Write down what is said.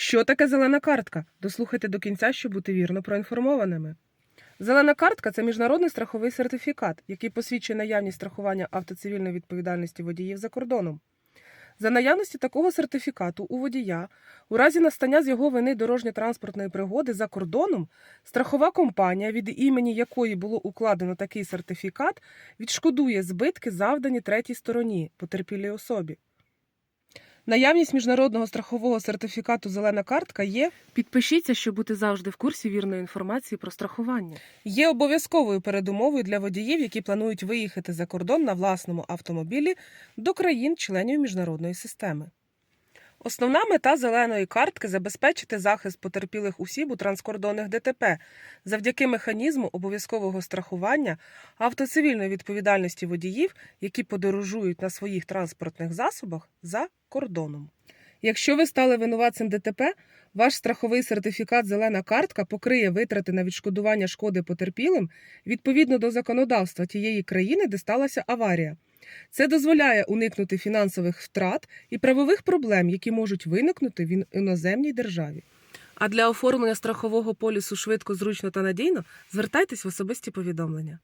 Що таке зелена картка? Дослухайте до кінця, щоб бути вірно проінформованими. Зелена картка це міжнародний страховий сертифікат, який посвідчує наявність страхування автоцивільної відповідальності водіїв за кордоном. За наявності такого сертифікату у водія, у разі настання з його вини дорожньо-транспортної пригоди за кордоном, страхова компанія, від імені якої було укладено такий сертифікат, відшкодує збитки, завдані третій стороні, потерпілій особі. Наявність міжнародного страхового сертифікату Зелена картка є. Підпишіться, щоб бути завжди в курсі вірної інформації про страхування. Є обов'язковою передумовою для водіїв, які планують виїхати за кордон на власному автомобілі до країн-членів міжнародної системи. Основна мета зеленої картки забезпечити захист потерпілих осіб у транскордонних ДТП завдяки механізму обов'язкового страхування автоцивільної відповідальності водіїв, які подорожують на своїх транспортних засобах за кордоном. Якщо ви стали винуватцем ДТП, ваш страховий сертифікат Зелена картка покриє витрати на відшкодування шкоди потерпілим відповідно до законодавства тієї країни, де сталася аварія. Це дозволяє уникнути фінансових втрат і правових проблем, які можуть виникнути в іноземній державі. А для оформлення страхового полісу швидко, зручно та надійно звертайтесь в особисті повідомлення.